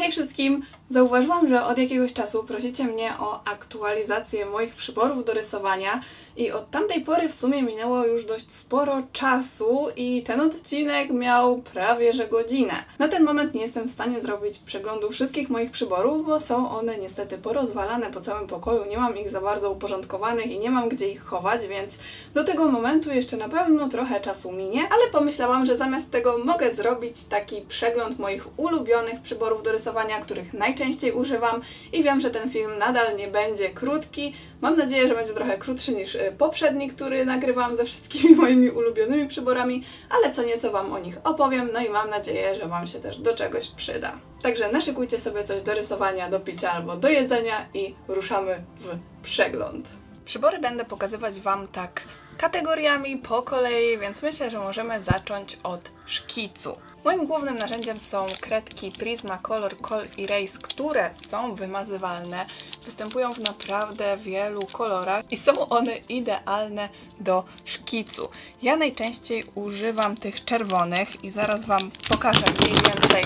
Hej wszystkim! Zauważyłam, że od jakiegoś czasu prosicie mnie o aktualizację moich przyborów do rysowania i od tamtej pory w sumie minęło już dość sporo czasu i ten odcinek miał prawie że godzinę. Na ten moment nie jestem w stanie zrobić przeglądu wszystkich moich przyborów, bo są one niestety porozwalane po całym pokoju, nie mam ich za bardzo uporządkowanych i nie mam gdzie ich chować, więc do tego momentu jeszcze na pewno trochę czasu minie, ale pomyślałam, że zamiast tego mogę zrobić taki przegląd moich ulubionych przyborów do rysowania, których najczęściej używam i wiem, że ten film nadal nie będzie krótki. Mam nadzieję, że będzie trochę krótszy niż y, poprzedni, który nagrywam ze wszystkimi moimi ulubionymi przyborami, ale co nieco Wam o nich opowiem, no i mam nadzieję, że Wam się też do czegoś przyda. Także naszykujcie sobie coś do rysowania, do picia albo do jedzenia i ruszamy w przegląd. Przybory będę pokazywać Wam tak kategoriami po kolei, więc myślę, że możemy zacząć od szkicu. Moim głównym narzędziem są kredki Prismacolor Col Erase, które są wymazywalne, występują w naprawdę wielu kolorach i są one idealne do szkicu. Ja najczęściej używam tych czerwonych i zaraz Wam pokażę mniej więcej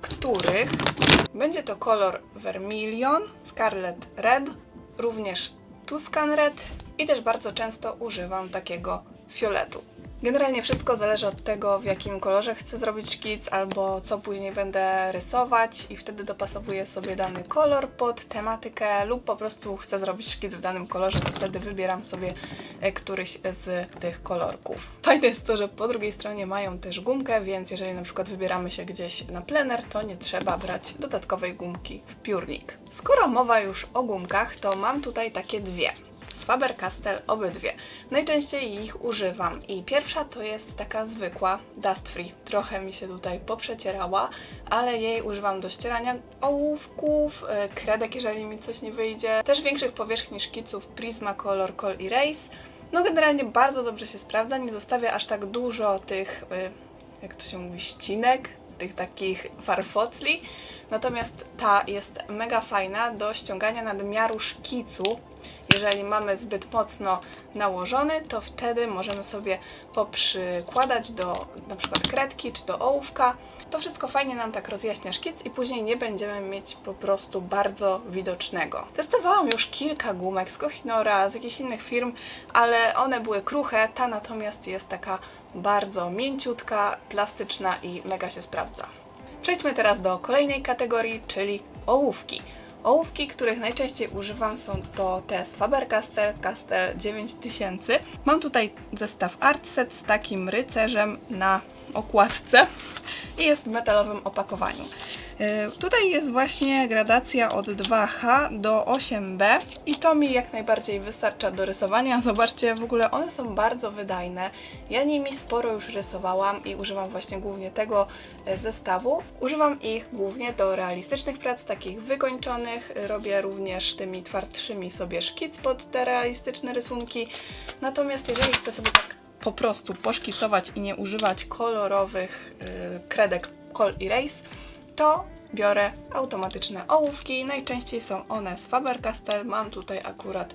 których. Będzie to kolor Vermilion, Scarlet Red, również Tuscan Red i też bardzo często używam takiego fioletu. Generalnie wszystko zależy od tego, w jakim kolorze chcę zrobić szkic, albo co później będę rysować i wtedy dopasowuję sobie dany kolor pod tematykę lub po prostu chcę zrobić szkic w danym kolorze, to wtedy wybieram sobie e, któryś z tych kolorków. Fajne jest to, że po drugiej stronie mają też gumkę, więc jeżeli na przykład wybieramy się gdzieś na plener, to nie trzeba brać dodatkowej gumki w piórnik. Skoro mowa już o gumkach, to mam tutaj takie dwie Faber-Castell obydwie. Najczęściej ich używam i pierwsza to jest taka zwykła, dust free. Trochę mi się tutaj poprzecierała, ale jej używam do ścierania ołówków, e, kredek, jeżeli mi coś nie wyjdzie. Też większych powierzchni szkiców Prismacolor Col Erase. No generalnie bardzo dobrze się sprawdza, nie zostawia aż tak dużo tych, e, jak to się mówi, ścinek, tych takich farfocli. Natomiast ta jest mega fajna do ściągania nadmiaru szkicu. Jeżeli mamy zbyt mocno nałożony, to wtedy możemy sobie poprzykładać do na przykład kredki czy do ołówka. To wszystko fajnie nam tak rozjaśnia szkic i później nie będziemy mieć po prostu bardzo widocznego. Testowałam już kilka gumek z Kohinora, z jakichś innych firm, ale one były kruche, ta natomiast jest taka bardzo mięciutka, plastyczna i mega się sprawdza. Przejdźmy teraz do kolejnej kategorii, czyli ołówki. Ołówki, których najczęściej używam są to te z Faber-Castell, Castell 9000. Mam tutaj zestaw Artset z takim rycerzem na okładce i jest w metalowym opakowaniu. Yy, Tutaj jest właśnie gradacja od 2H do 8B i to mi jak najbardziej wystarcza do rysowania. Zobaczcie, w ogóle one są bardzo wydajne. Ja nimi sporo już rysowałam i używam właśnie głównie tego e, zestawu. Używam ich głównie do realistycznych prac, takich wykończonych. Robię również tymi twardszymi sobie szkic pod te realistyczne rysunki. Natomiast jeżeli chcę sobie tak po prostu poszkicować i nie używać kolorowych yy, kredek Col Erase, to biorę automatyczne ołówki. Najczęściej są one z Faber-Castell. Mam tutaj akurat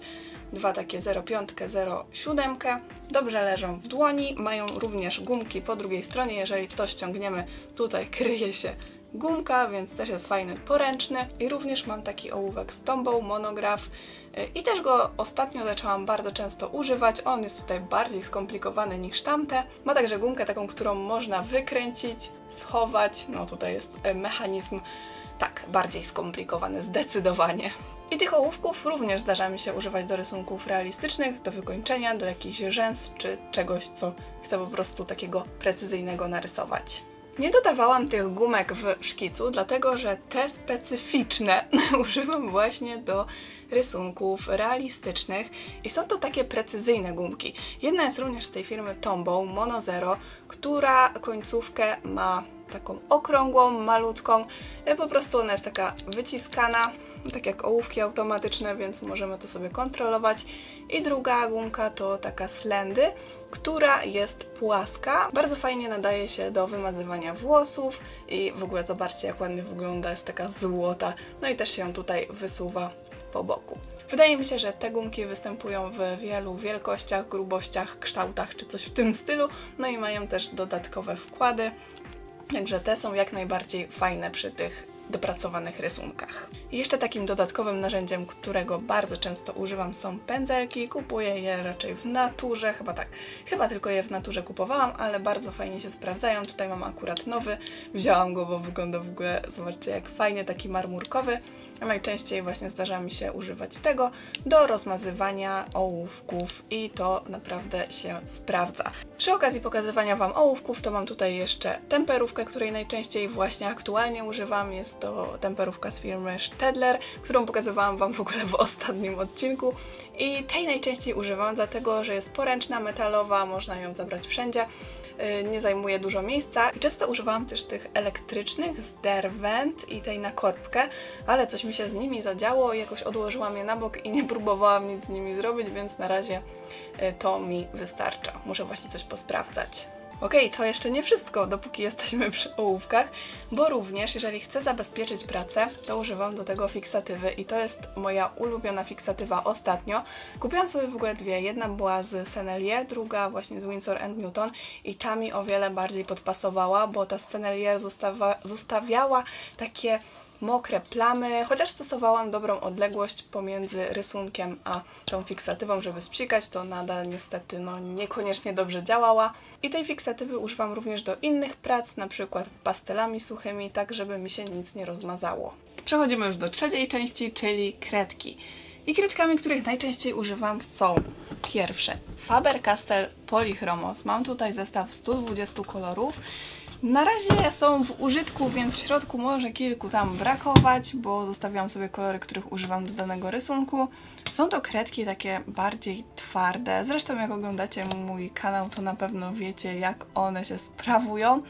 dwa takie 0,5, 0,7. Dobrze leżą w dłoni. Mają również gumki po drugiej stronie. Jeżeli to ściągniemy, tutaj kryje się gumka, więc też jest fajny, poręczny. I również mam taki ołówek z tombą, monograf. Yy, I też go ostatnio zaczęłam bardzo często używać. On jest tutaj bardziej skomplikowany niż tamte. Ma także gumkę taką, którą można wykręcić, schować. No tutaj jest e, mechanizm tak, bardziej skomplikowany zdecydowanie. I tych ołówków również zdarza mi się używać do rysunków realistycznych, do wykończenia, do jakichś rzęs czy czegoś, co chcę po prostu takiego precyzyjnego narysować. Nie dodawałam tych gumek w szkicu, dlatego że te specyficzne używam właśnie do rysunków realistycznych i są to takie precyzyjne gumki. Jedna jest również z tej firmy Tombow Mono Zero, która końcówkę ma taką okrągłą, malutką, e, po prostu ona jest taka wyciskana, tak jak ołówki automatyczne, więc możemy to sobie kontrolować. I druga gumka to taka slendy, która jest płaska. Bardzo fajnie nadaje się do wymazywania włosów i w ogóle zobaczcie jak ładnie wygląda, jest taka złota. No i też się tutaj wysuwa po boku. Wydaje mi się, że te gumki występują w wielu wielkościach, grubościach, kształtach czy coś w tym stylu, no i mają też dodatkowe wkłady. Także te są jak najbardziej fajne przy tych dopracowanych rysunkach. Jeszcze takim dodatkowym narzędziem, którego bardzo często używam są pędzelki. Kupuję je raczej w naturze, chyba tak, chyba tylko je w naturze kupowałam, ale bardzo fajnie się sprawdzają. Tutaj mam akurat nowy, wzięłam go, bo wygląda w ogóle, zobaczcie jak fajnie, taki marmurkowy. Najczęściej właśnie zdarza mi się używać tego do rozmazywania ołówków i to naprawdę się sprawdza. Przy okazji pokazywania Wam ołówków, to mam tutaj jeszcze temperówkę, której najczęściej właśnie aktualnie używam. Jest to temperówka z firmy Stedler, którą pokazywałam Wam w ogóle w ostatnim odcinku. I tej najczęściej używam, dlatego że jest poręczna, metalowa, można ją zabrać wszędzie nie zajmuje dużo miejsca. Często używałam też tych elektrycznych z Derwent i tej na korbkę, ale coś mi się z nimi zadziało i jakoś odłożyłam je na bok i nie próbowałam nic z nimi zrobić, więc na razie y, to mi wystarcza. Muszę właśnie coś posprawdzać. Okej, to jeszcze nie wszystko, dopóki jesteśmy przy ołówkach, bo również, jeżeli chcę zabezpieczyć pracę, to używam do tego fiksatywy i to jest moja ulubiona fiksatywa ostatnio. Kupiłam sobie w ogóle dwie, jedna była z Sennelier, druga właśnie z Winsor Newton i ta mi o wiele bardziej podpasowała, bo ta Sennelier zostawa, zostawiała takie mokre plamy, chociaż stosowałam dobrą odległość pomiędzy rysunkiem a tą fiksatywą, żeby spsikać, to nadal niestety no, niekoniecznie dobrze działała. I tej fiksatywy używam również do innych prac, na przykład pastelami suchymi, tak żeby mi się nic nie rozmazało. Przechodzimy już do trzeciej części, czyli kredki. I kredkami, których najczęściej używam są pierwsze Faber-Castell Polychromos. Mam tutaj zestaw 120 kolorów. Na razie są w użytku, więc w środku może kilku tam brakować, bo zostawiłam sobie kolory, których używam do danego rysunku. Są to kredki takie bardziej twarde. Zresztą jak oglądacie mój kanał, to na pewno wiecie, jak one się sprawują.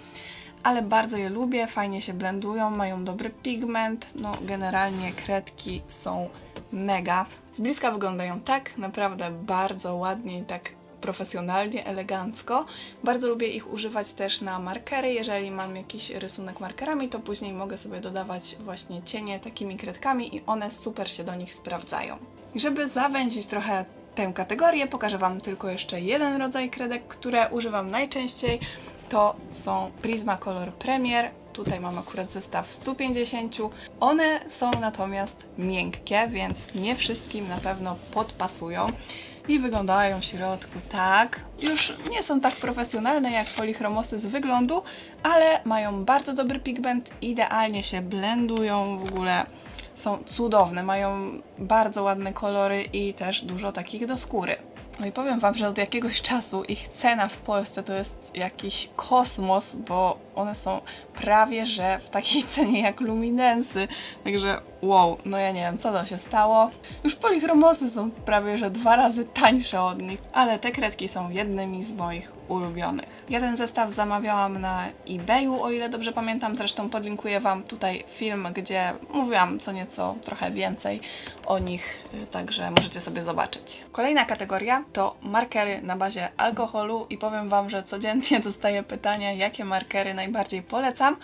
Ale bardzo je lubię, fajnie się blendują, mają dobry pigment. No, generalnie kredki są mega. Z bliska wyglądają tak, naprawdę bardzo ładnie i tak profesjonalnie, elegancko. Bardzo lubię ich używać też na markery. Jeżeli mam jakiś rysunek markerami, to później mogę sobie dodawać właśnie cienie takimi kredkami i one super się do nich sprawdzają. Żeby zawęzić trochę tę kategorię, pokażę Wam tylko jeszcze jeden rodzaj kredek, które używam najczęściej. To są Prismacolor Premier. Tutaj mam akurat zestaw 150. One są natomiast miękkie, więc nie wszystkim na pewno podpasują i wyglądają w środku tak. Już nie są tak profesjonalne jak polichromosy z wyglądu, ale mają bardzo dobry pigment, idealnie się blendują w ogóle. Są cudowne, mają bardzo ładne kolory i też dużo takich do skóry. No i powiem Wam, że od jakiegoś czasu ich cena w Polsce to jest jakiś kosmos, bo one są prawie że w takiej cenie jak luminensy. Także wow, no ja nie wiem co to się stało. Już polichromosy są prawie że dwa razy tańsze od nich, ale te kredki są jednymi z moich ulubionych. Jeden zestaw zamawiałam na eBayu, o ile dobrze pamiętam. Zresztą podlinkuję Wam tutaj film, gdzie mówiłam co nieco trochę więcej o nich, także możecie sobie zobaczyć. Kolejna kategoria to markery na bazie alkoholu i powiem Wam, że codziennie dostaję pytania, jakie markery najbardziej polecam.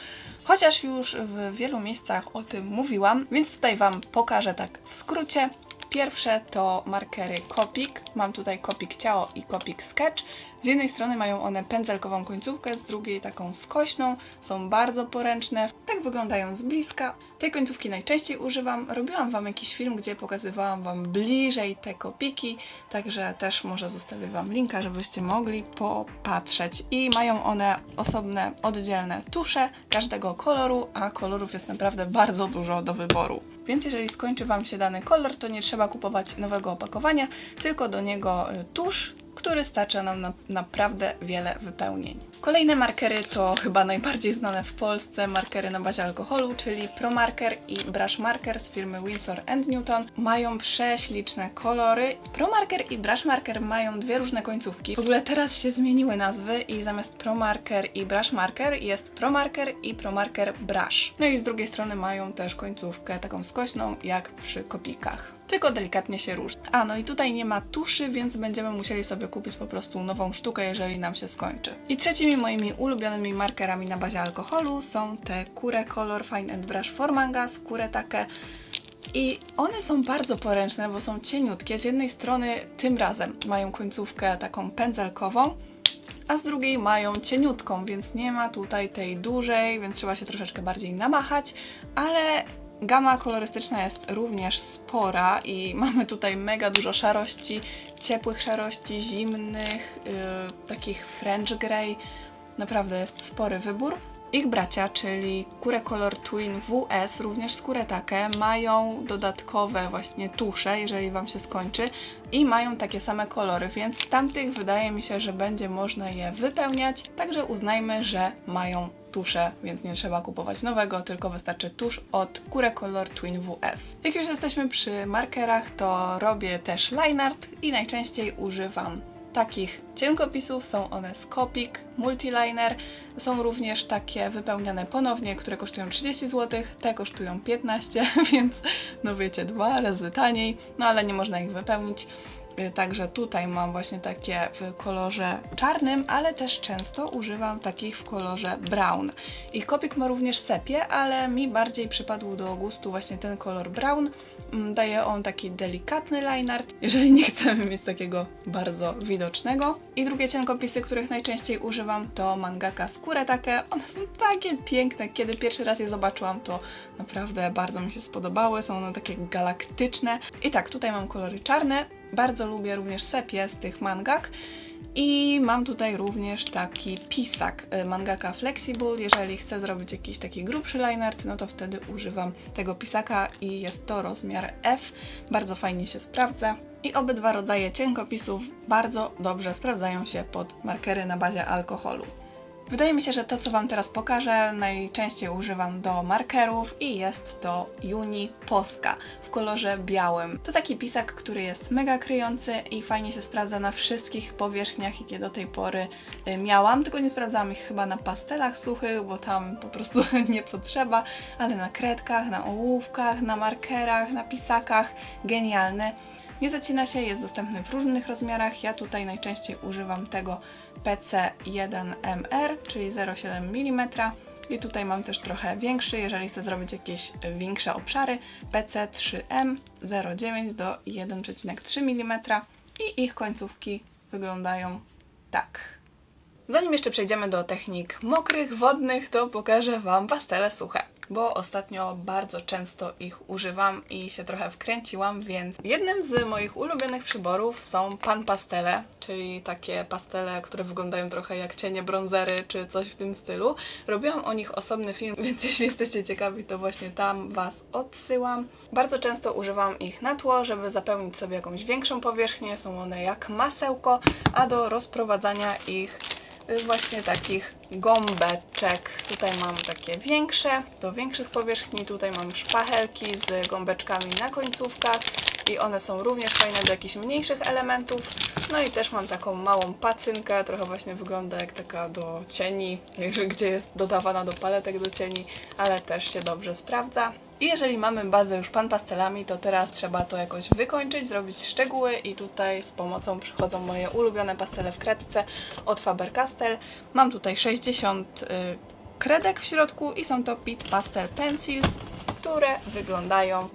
Chociaż już w wielu miejscach o tym mówiłam, więc tutaj Wam pokażę tak w skrócie. Pierwsze to markery Copic. Mam tutaj Copic Ciało i Copic Sketch. Z jednej strony mają one pędzelkową końcówkę, z drugiej taką skośną. Są bardzo poręczne. Tak wyglądają z bliska. Tej końcówki najczęściej używam. Robiłam Wam jakiś film, gdzie pokazywałam Wam bliżej te kopiki, także też może zostawię Wam linka, żebyście mogli popatrzeć. I mają one osobne, oddzielne tusze każdego koloru, a kolorów jest naprawdę bardzo dużo do wyboru. Więc jeżeli skończy Wam się dany kolor, to nie trzeba kupować nowego opakowania, tylko do niego y, tusz, który starcza nam na naprawdę wiele wypełnień. Kolejne markery to chyba najbardziej znane w Polsce markery na bazie alkoholu, czyli Pro Marker i Brush Marker z firmy Winsor Newton. Mają prześliczne kolory. Pro Marker i Brush Marker mają dwie różne końcówki. W ogóle teraz się zmieniły nazwy i zamiast Pro Marker i Brush Marker jest Pro Marker i Pro Marker Brush. No i z drugiej strony mają też końcówkę taką skośną jak przy kopikach tylko delikatnie się różni. A, no i tutaj nie ma tuszy, więc będziemy musieli sobie kupić po prostu nową sztukę, jeżeli nam się skończy. I trzecimi moimi ulubionymi markerami na bazie alkoholu są te Cure Color Fine and Brush Formanga, skórę takie i one są bardzo poręczne, bo są cieniutkie. Z jednej strony tym razem mają końcówkę taką pędzelkową, a z drugiej mają cieniutką, więc nie ma tutaj tej dużej, więc trzeba się troszeczkę bardziej namachać, ale Gama kolorystyczna jest również spora i mamy tutaj mega dużo szarości, ciepłych szarości, zimnych, yy, takich French Grey. Naprawdę jest spory wybór. Ich bracia, czyli Kure Color Twin WS, również z Kuretake, mają dodatkowe właśnie tusze, jeżeli Wam się skończy i mają takie same kolory, więc z tamtych wydaje mi się, że będzie można je wypełniać, także uznajmy, że mają tusze, więc nie trzeba kupować nowego, tylko wystarczy tusz od Kure Color Twin WS. Jak już jesteśmy przy markerach, to robię też line art i najczęściej używam takich cienkopisów. Są one z Multiliner. Są również takie wypełniane ponownie, które kosztują 30 zł, te kosztują 15, więc no wiecie, dwa razy taniej, no ale nie można ich wypełnić. Y, Także tutaj mam właśnie takie w kolorze czarnym, ale też często używam takich w kolorze brown. I Kopik ma również sepie, ale mi bardziej przypadł do gustu właśnie ten kolor brown. Mm, Daje on taki delikatny line art, jeżeli nie chcemy mieć takiego bardzo widocznego. I drugie cienkopisy, których najczęściej używam to mangaka z Kuretake. One są takie piękne. Kiedy pierwszy raz je zobaczyłam, to naprawdę bardzo mi się spodobały. Są one takie galaktyczne. I tak, tutaj mam kolory czarne. Bardzo lubię również sepie z tych mangak. I mam tutaj również taki pisak y, mangaka Flexible. Jeżeli chcę zrobić jakiś taki grubszy line art, no to wtedy używam tego pisaka i jest to rozmiar F. Bardzo fajnie się sprawdza. I obydwa rodzaje cienkopisów bardzo dobrze sprawdzają się pod markery na bazie alkoholu. Wydaje mi się, że to, co Wam teraz pokażę, najczęściej używam do markerów i jest to Juni Poska w kolorze białym. To taki pisak, który jest mega kryjący i fajnie się sprawdza na wszystkich powierzchniach, jakie do tej pory y, miałam, tylko nie sprawdzałam ich chyba na pastelach suchych, bo tam po prostu nie potrzeba, ale na kredkach, na ołówkach, na markerach, na pisakach, genialny. Nie zacina się, jest dostępny w różnych rozmiarach. Ja tutaj najczęściej używam tego PC1MR, czyli 0,7 mm. I tutaj mam też trochę większy, jeżeli chcę zrobić jakieś większe obszary. PC3M 0,9 do 1,3 mm. I ich końcówki wyglądają tak. Zanim jeszcze przejdziemy do technik mokrych, wodnych, to pokażę Wam pastele suche, bo ostatnio bardzo często ich używam i się trochę wkręciłam, więc jednym z moich ulubionych przyborów są pan pastele, czyli takie pastele, które wyglądają trochę jak cienie bronzery czy coś w tym stylu. Robiłam o nich osobny film, więc jeśli jesteście ciekawi, to właśnie tam Was odsyłam. Bardzo często używam ich na tło, żeby zapełnić sobie jakąś większą powierzchnię. Są one jak masełko, a do rozprowadzania ich właśnie takich gąbeczek. Tutaj mam takie większe, do większych powierzchni. Tutaj mam szpachelki z gąbeczkami na końcówkach i one są również fajne do jakichś mniejszych elementów. No i też mam taką małą pacynkę, trochę właśnie wygląda jak taka do cieni, gdzie jest dodawana do paletek do cieni, ale też się dobrze sprawdza. I jeżeli mamy bazę już pan pastelami, to teraz trzeba to jakoś wykończyć, zrobić szczegóły i tutaj z pomocą przychodzą moje ulubione pastele w kredce od Faber-Castell. Mam tutaj 60 y, kredek w środku i są to Pit Pastel Pencils, które wyglądają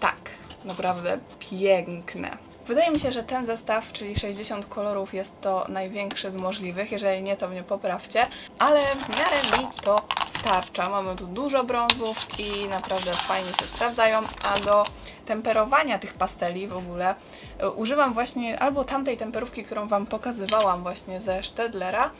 tak. Naprawdę piękne. Wydaje mi się, że ten zestaw, czyli 60 kolorów, jest to największy z możliwych. Jeżeli nie, to mnie poprawcie, ale w miarę mi to starcza. Mamy tu dużo brązów i naprawdę fajnie się sprawdzają. A do temperowania tych pasteli w ogóle y, używam właśnie albo tamtej temperówki, którą Wam pokazywałam właśnie ze Stedlera,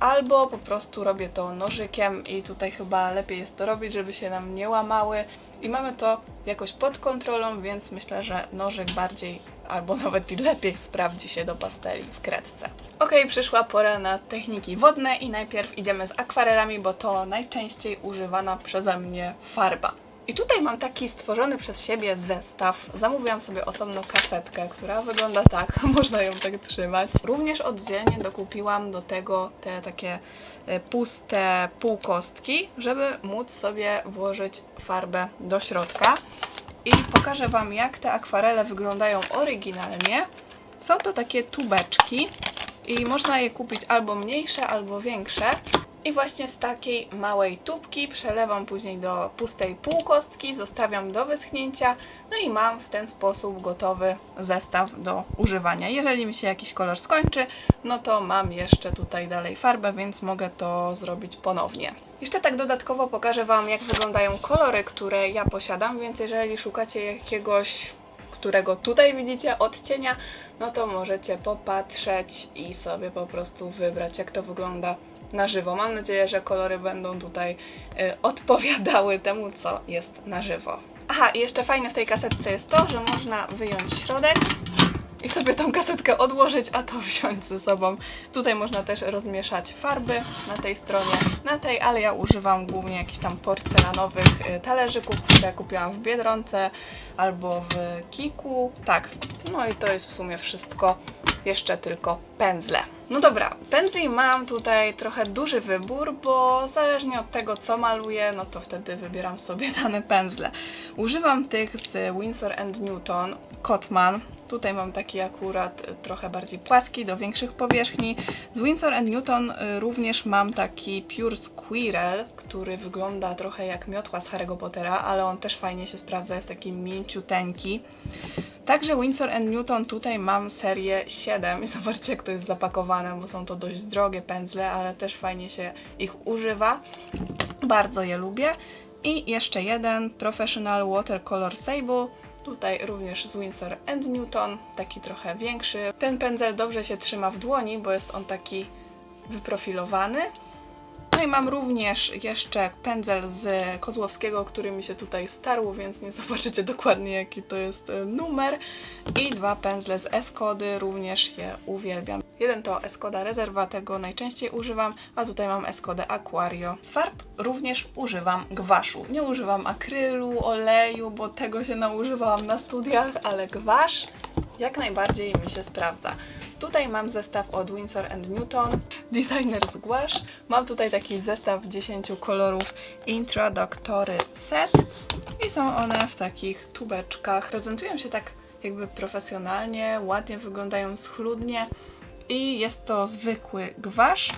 albo po prostu robię to nożykiem i tutaj chyba lepiej jest to robić, żeby się nam nie łamały. I mamy to jakoś pod kontrolą, więc myślę, że nożyk bardziej albo nawet i lepiej sprawdzi się do pasteli w kredce. Ok, przyszła pora na techniki wodne i najpierw idziemy z akwarelami, bo to najczęściej używana przeze mnie farba. I tutaj mam taki stworzony przez siebie zestaw. Zamówiłam sobie osobno kasetkę, która wygląda tak, można ją tak trzymać. Również oddzielnie dokupiłam do tego te takie e, puste półkostki, żeby móc sobie włożyć farbę do środka. I pokażę Wam, jak te akwarele wyglądają oryginalnie. Są to takie tubeczki i można je kupić albo mniejsze, albo większe. I właśnie z takiej małej tubki przelewam później do pustej półkostki, zostawiam do wyschnięcia, no i mam w ten sposób gotowy zestaw do używania. Jeżeli mi się jakiś kolor skończy, no to mam jeszcze tutaj dalej farbę, więc mogę to zrobić ponownie. Jeszcze tak dodatkowo pokażę Wam, jak wyglądają kolory, które ja posiadam, więc jeżeli szukacie jakiegoś którego tutaj widzicie odcienia, no to możecie popatrzeć i sobie po prostu wybrać, jak to wygląda na żywo. Mam nadzieję, że kolory będą tutaj y, odpowiadały temu, co jest na żywo. Aha, i jeszcze fajne w tej kasetce jest to, że można wyjąć środek i sobie tą kasetkę odłożyć, a to wziąć ze sobą. Tutaj można też rozmieszać farby na tej stronie, na tej, ale ja używam głównie jakichś tam porcelanowych y, talerzyków, które kupiłam w Biedronce albo w Kiku. Tak, no i to jest w sumie wszystko. Jeszcze tylko pędzle. No dobra, pędzli mam tutaj trochę duży wybór, bo zależnie od tego, co maluję, no to wtedy wybieram sobie dane pędzle. Używam tych z Winsor Newton, Kotman. Tutaj mam taki akurat y, trochę bardziej płaski, do większych powierzchni. Z Winsor Newton y, również mam taki Pure Squirrel, który wygląda trochę jak miotła z Harry'ego Pottera, ale on też fajnie się sprawdza, jest taki mięciuteńki. Także Winsor Newton tutaj mam serię 7 i zobaczcie jak to jest zapakowane, bo są to dość drogie pędzle, ale też fajnie się ich używa. Bardzo je lubię. I jeszcze jeden Professional Watercolor Sable. Tutaj również z Winsor Newton, taki trochę większy. Ten pędzel dobrze się trzyma w dłoni, bo jest on taki wyprofilowany. No i mam również jeszcze pędzel z Kozłowskiego, który mi się tutaj starł, więc nie zobaczycie dokładnie jaki to jest e, numer. I dwa pędzle z Eskody, również je uwielbiam. Jeden to Eskoda Rezerwa, tego najczęściej używam, a tutaj mam Eskodę Aquario. Z farb również używam gwaszu. Nie używam akrylu, oleju, bo tego się naużywałam na studiach, ale gwasz jak najbardziej mi się sprawdza. Tutaj mam zestaw od Winsor Newton, Designers Gouache. Mam tutaj taki zestaw 10 kolorów Introductory Set i są one w takich tubeczkach. Prezentują się tak jakby profesjonalnie, ładnie wyglądają schludnie i jest to zwykły gwasz.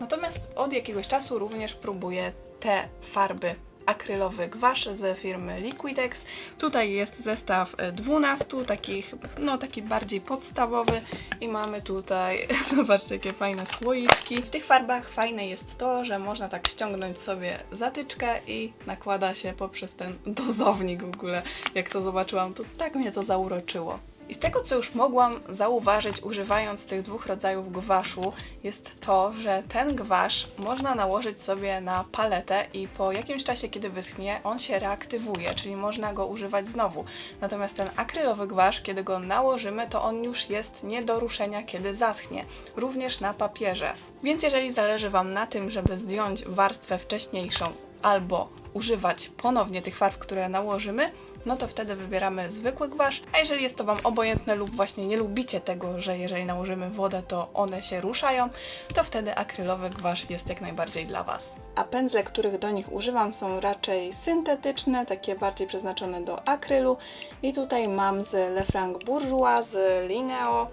Natomiast od jakiegoś czasu również próbuję te farby akrylowy gwasz z firmy Liquidex. Tutaj jest zestaw 12 takich, no taki bardziej podstawowy i mamy tutaj, zobaczcie jakie fajne słoiczki. W tych farbach fajne jest to, że można tak ściągnąć sobie zatyczkę i nakłada się poprzez ten dozownik w ogóle. Jak to zobaczyłam, to tak mnie to zauroczyło. I z tego, co już mogłam zauważyć używając tych dwóch rodzajów gwaszu, jest to, że ten gwasz można nałożyć sobie na paletę i po jakimś czasie, kiedy wyschnie, on się reaktywuje, czyli można go używać znowu. Natomiast ten akrylowy gwasz, kiedy go nałożymy, to on już jest nie do ruszenia, kiedy zaschnie, również na papierze. Więc jeżeli zależy Wam na tym, żeby zdjąć warstwę wcześniejszą albo używać ponownie tych farb, które nałożymy, no to wtedy wybieramy zwykły gwasz, a jeżeli jest to Wam obojętne lub właśnie nie lubicie tego, że jeżeli nałożymy wodę, to one się ruszają, to wtedy akrylowy gwasz jest jak najbardziej dla Was. A pędzle, których do nich używam są raczej syntetyczne, takie bardziej przeznaczone do akrylu i tutaj mam z Lefranc Bourgeois, z Lineo,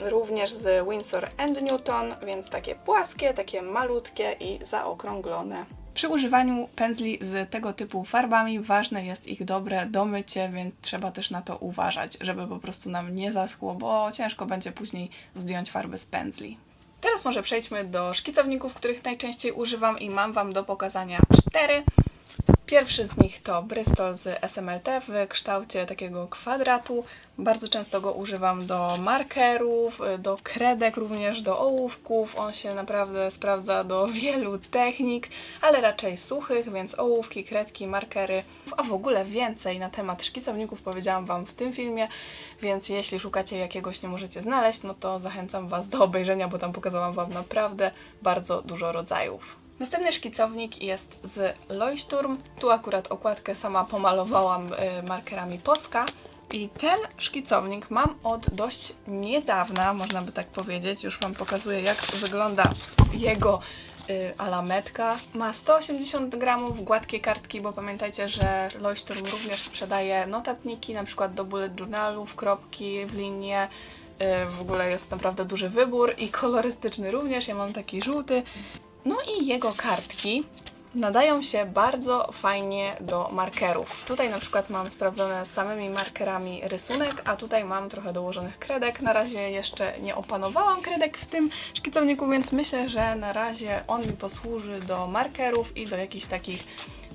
również z Winsor Newton, więc takie płaskie, takie malutkie i zaokrąglone. Przy używaniu pędzli z tego typu farbami ważne jest ich dobre domycie, więc trzeba też na to uważać, żeby po prostu nam nie zaschło, bo ciężko będzie później zdjąć farby z pędzli. Teraz może przejdźmy do szkicowników, których najczęściej używam i mam Wam do pokazania cztery. Pierwszy z nich to Bristol z SMLT w kształcie takiego kwadratu. Bardzo często go używam do markerów, do kredek, również do ołówków. On się naprawdę sprawdza do wielu technik, ale raczej suchych, więc ołówki, kredki, markery. A w ogóle więcej na temat szkicowników powiedziałam Wam w tym filmie, więc jeśli szukacie jakiegoś nie możecie znaleźć, no to zachęcam Was do obejrzenia, bo tam pokazałam Wam naprawdę bardzo dużo rodzajów. Następny szkicownik jest z Leuchtturm. Tu akurat okładkę sama pomalowałam y, markerami Postka. I ten szkicownik mam od dość niedawna, można by tak powiedzieć. Już Wam pokazuję, jak wygląda jego y, alametka. Ma 180 gramów gładkie kartki, bo pamiętajcie, że Leuchtturm również sprzedaje notatniki, na przykład do bullet journalów, kropki w linie. Y, W ogóle jest naprawdę duży wybór i kolorystyczny również. Ja mam taki żółty. No i jego kartki nadają się bardzo fajnie do markerów. Tutaj na przykład mam sprawdzone samymi markerami rysunek, a tutaj mam trochę dołożonych kredek. Na razie jeszcze nie opanowałam kredek w tym szkicowniku, więc myślę, że na razie on mi posłuży do markerów i do jakichś takich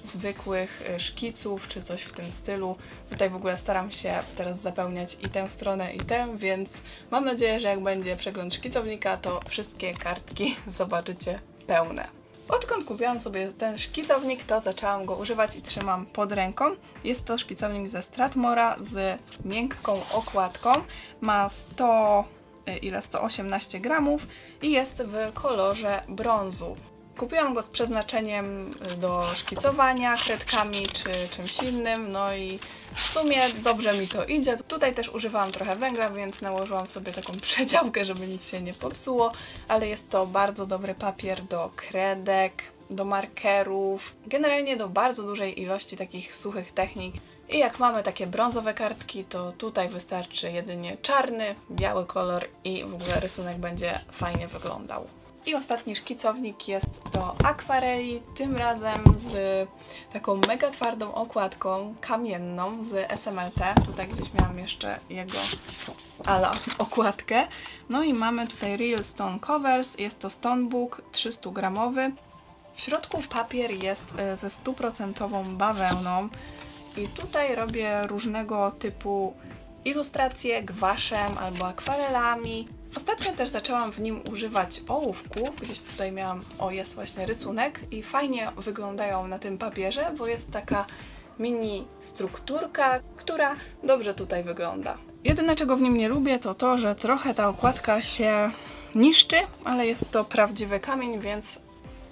zwykłych y, szkiców czy coś w tym stylu. Tutaj w ogóle staram się teraz zapełniać i tę stronę i tę, więc mam nadzieję, że jak będzie przegląd szkicownika, to wszystkie kartki zobaczycie pełne. Odkąd kupiłam sobie ten szkicownik, to zaczęłam go używać i trzymam pod ręką. Jest to szkicownik ze Stratmora z miękką okładką. Ma 100, y, ile 118 gramów i jest w kolorze brązu. Kupiłam go z przeznaczeniem do szkicowania kredkami czy czymś innym, no i w sumie dobrze mi to idzie. Tutaj też używałam trochę węgla, więc nałożyłam sobie taką przedziałkę, żeby nic się nie popsuło, ale jest to bardzo dobry papier do kredek, do markerów, generalnie do bardzo dużej ilości takich suchych technik. I jak mamy takie brązowe kartki, to tutaj wystarczy jedynie czarny, biały kolor i w ogóle rysunek będzie fajnie wyglądał. I ostatni szkicownik jest do akwareli, tym razem z taką mega twardą okładką kamienną z SMLT. Tutaj gdzieś miałam jeszcze jego ala okładkę. No i mamy tutaj Real Stone Covers, jest to Stonebook 300 gramowy. W środku papier jest e, ze stuprocentową bawełną i tutaj robię różnego typu ilustracje gwaszem albo akwarelami. Ostatnio też zaczęłam w nim używać ołówku. Gdzieś tutaj miałam, o jest właśnie rysunek i fajnie wyglądają na tym papierze, bo jest taka mini strukturka, która dobrze tutaj wygląda. Jedyne czego w nim nie lubię to to, że trochę ta okładka się niszczy, ale jest to prawdziwy kamień, więc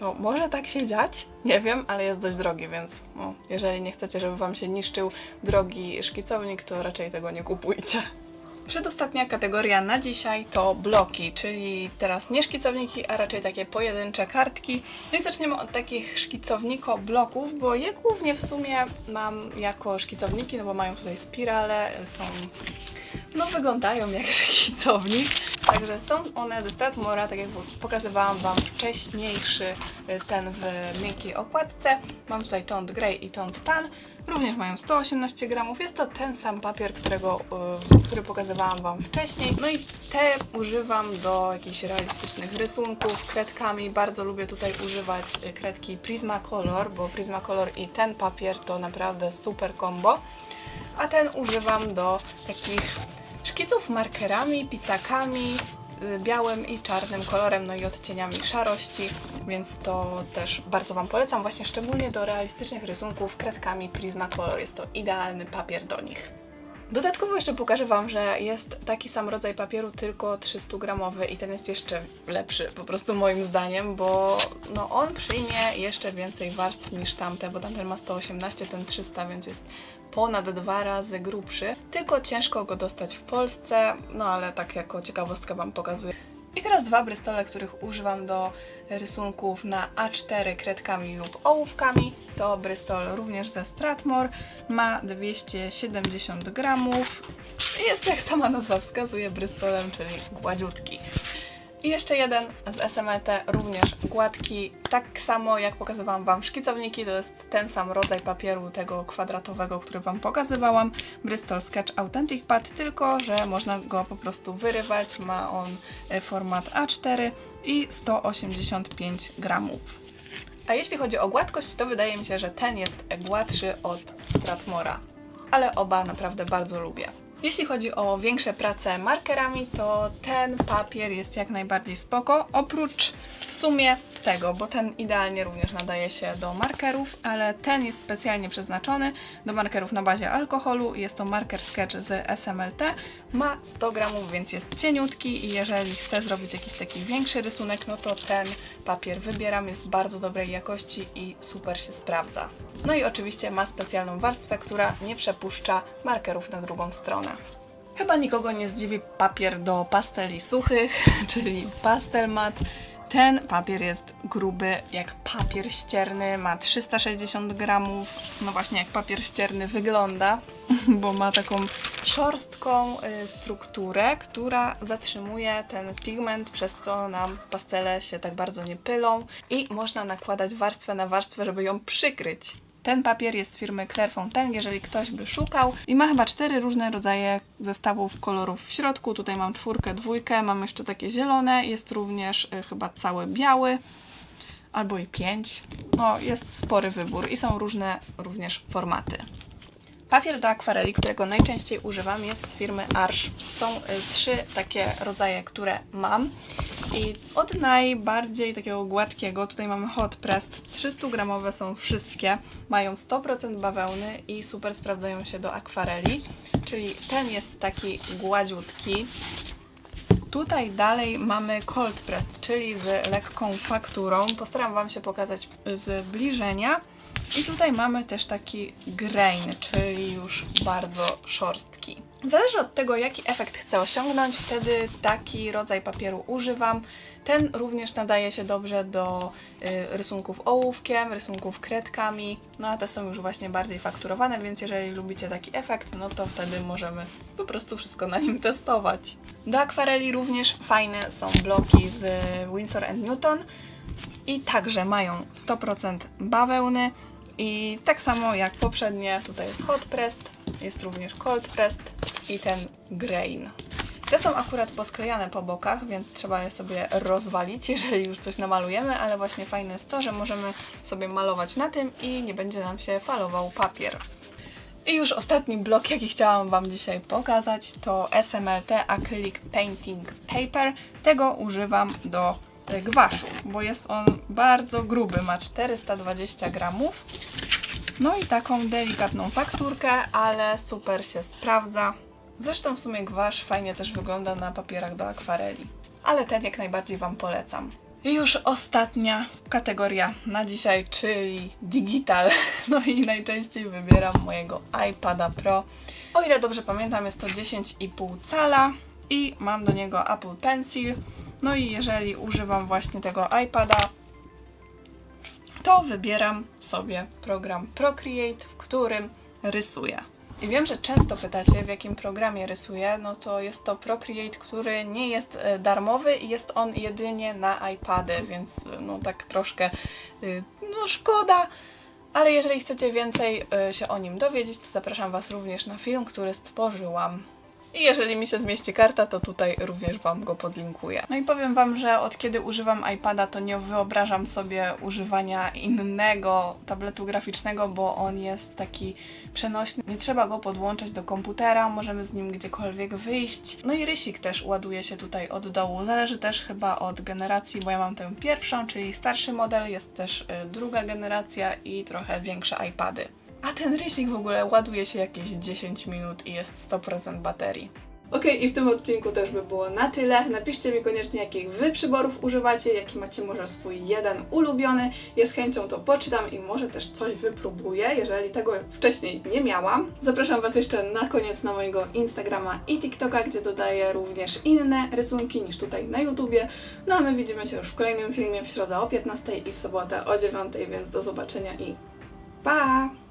no, może tak się dziać, nie wiem, ale jest dość drogi, więc no, jeżeli nie chcecie, żeby Wam się niszczył drogi szkicownik, to raczej tego nie kupujcie. Przedostatnia kategoria na dzisiaj to bloki, czyli teraz nie szkicowniki, a raczej takie pojedyncze kartki. No i zaczniemy od takich szkicowniko-bloków, bo je głównie w sumie mam jako szkicowniki, no bo mają tutaj spirale, są no wyglądają jak szkicownik. Także są one ze Stratmora, tak jak pokazywałam Wam wcześniejszy y, ten w miękkiej okładce. Mam tutaj tont grey i tont tan. Również mają 118 gramów. Jest to ten sam papier, którego, y, który pokazywałam Wam wcześniej. No i te używam do jakichś realistycznych rysunków kredkami. Bardzo lubię tutaj używać y, kredki Prismacolor, bo Prismacolor i ten papier to naprawdę super combo. A ten używam do takich szkiców markerami, pisakami, białym i czarnym kolorem, no i odcieniami szarości, więc to też bardzo Wam polecam, właśnie szczególnie do realistycznych rysunków kredkami Prismacolor. Jest to idealny papier do nich. Dodatkowo jeszcze pokażę Wam, że jest taki sam rodzaj papieru, tylko 300 gramowy i ten jest jeszcze lepszy, po prostu moim zdaniem, bo no on przyjmie jeszcze więcej warstw niż tamte, bo tamten ma 118, ten 300, więc jest ponad dwa razy grubszy. Tylko ciężko go dostać w Polsce, no ale tak jako ciekawostkę Wam pokazuję. I teraz dwa brystole, których używam do rysunków na A4 kredkami lub ołówkami. To brystol również ze Stratmore, ma 270 gramów i jest jak sama nazwa wskazuje brystolem, czyli gładziutki. I jeszcze jeden z SMLT, również gładki, tak samo jak pokazywałam Wam szkicowniki, to jest ten sam rodzaj papieru tego kwadratowego, który Wam pokazywałam, Bristol Sketch Authentic Pad, tylko że można go po prostu wyrywać, ma on e, format A4 i 185 gramów. A jeśli chodzi o gładkość, to wydaje mi się, że ten jest gładszy od Stratmora, ale oba naprawdę bardzo lubię. Jeśli chodzi o większe prace markerami, to ten papier jest jak najbardziej spoko, oprócz w sumie tego, bo ten idealnie również nadaje się do markerów, ale ten jest specjalnie przeznaczony do markerów na bazie alkoholu. Jest to marker Sketch z SMLT, ma 100 gramów, więc jest cieniutki i jeżeli chcę zrobić jakiś taki większy rysunek, no to ten papier wybieram, jest bardzo dobrej jakości i super się sprawdza. No i oczywiście ma specjalną warstwę, która nie przepuszcza markerów na drugą stronę. Chyba nikogo nie zdziwi papier do pasteli suchych, czyli pastel mat. Ten papier jest gruby jak papier ścierny, ma 360 gramów. No właśnie, jak papier ścierny wygląda, bo ma taką szorstką y, strukturę, która zatrzymuje ten pigment, przez co nam pastele się tak bardzo nie pylą i można nakładać warstwę na warstwę, żeby ją przykryć. Ten papier jest z firmy Clairefontaine, jeżeli ktoś by szukał. I ma chyba cztery różne rodzaje zestawów kolorów w środku. Tutaj mam czwórkę, dwójkę, mam jeszcze takie zielone. Jest również y, chyba cały biały. Albo i pięć. No, jest spory wybór i są różne również formaty. Papier do akwareli, którego najczęściej używam, jest z firmy Arch. Są y, trzy takie rodzaje, które mam. I od najbardziej takiego gładkiego, tutaj mamy hot pressed, 300 gramowe są wszystkie, mają 100% bawełny i super sprawdzają się do akwareli. Czyli ten jest taki gładziutki. Tutaj dalej mamy cold pressed, czyli z lekką fakturą. Postaram Wam się pokazać z bliżenia. I tutaj mamy też taki grain, czyli już bardzo szorstki. Zależy od tego, jaki efekt chcę osiągnąć, wtedy taki rodzaj papieru używam. Ten również nadaje się dobrze do y, rysunków ołówkiem, rysunków kredkami, no a te są już właśnie bardziej fakturowane, więc jeżeli lubicie taki efekt, no to wtedy możemy po prostu wszystko na nim testować. Do akwareli również fajne są bloki z Winsor Newton i także mają 100% bawełny i tak samo jak poprzednie, tutaj jest hot pressed, jest również cold pressed i ten grain. Te są akurat posklejane po bokach, więc trzeba je sobie rozwalić, jeżeli już coś namalujemy, ale właśnie fajne jest to, że możemy sobie malować na tym i nie będzie nam się falował papier. I już ostatni blok, jaki chciałam Wam dzisiaj pokazać, to SMLT Acrylic Painting Paper. Tego używam do gwaszu, bo jest on bardzo gruby, ma 420 gramów. No i taką delikatną fakturkę, ale super się sprawdza. Zresztą w sumie gwasz fajnie też wygląda na papierach do akwareli. Ale ten jak najbardziej Wam polecam. I już ostatnia kategoria na dzisiaj, czyli digital. No i najczęściej wybieram mojego iPada Pro. O ile dobrze pamiętam, jest to 10,5 cala i mam do niego Apple Pencil. No i jeżeli używam właśnie tego iPada, to wybieram sobie program Procreate, w którym rysuję. I wiem, że często pytacie, w jakim programie rysuję. No to jest to Procreate, który nie jest e, darmowy i jest on jedynie na iPady, więc e, no tak troszkę y, no szkoda. Ale jeżeli chcecie więcej e, się o nim dowiedzieć, to zapraszam Was również na film, który stworzyłam. I jeżeli mi się zmieści karta, to tutaj również Wam go podlinkuję. No i powiem Wam, że od kiedy używam iPada, to nie wyobrażam sobie używania innego tabletu graficznego, bo on jest taki przenośny. Nie trzeba go podłączać do komputera, możemy z nim gdziekolwiek wyjść. No i rysik też ładuje się tutaj od dołu. Zależy też chyba od generacji, bo ja mam tę pierwszą, czyli starszy model, jest też y, druga generacja i trochę większe iPady. A ten rysik w ogóle ładuje się jakieś 10 minut i jest 100% baterii. Ok, i w tym odcinku też by było na tyle. Napiszcie mi koniecznie, jakich Wy przyborów używacie, jaki macie może swój jeden ulubiony. Ja z chęcią to poczytam i może też coś wypróbuję, jeżeli tego wcześniej nie miałam. Zapraszam Was jeszcze na koniec na mojego Instagrama i TikToka, gdzie dodaję również inne rysunki niż tutaj na YouTubie. No a my widzimy się już w kolejnym filmie w środę o 15 i w sobotę o 9, więc do zobaczenia i pa!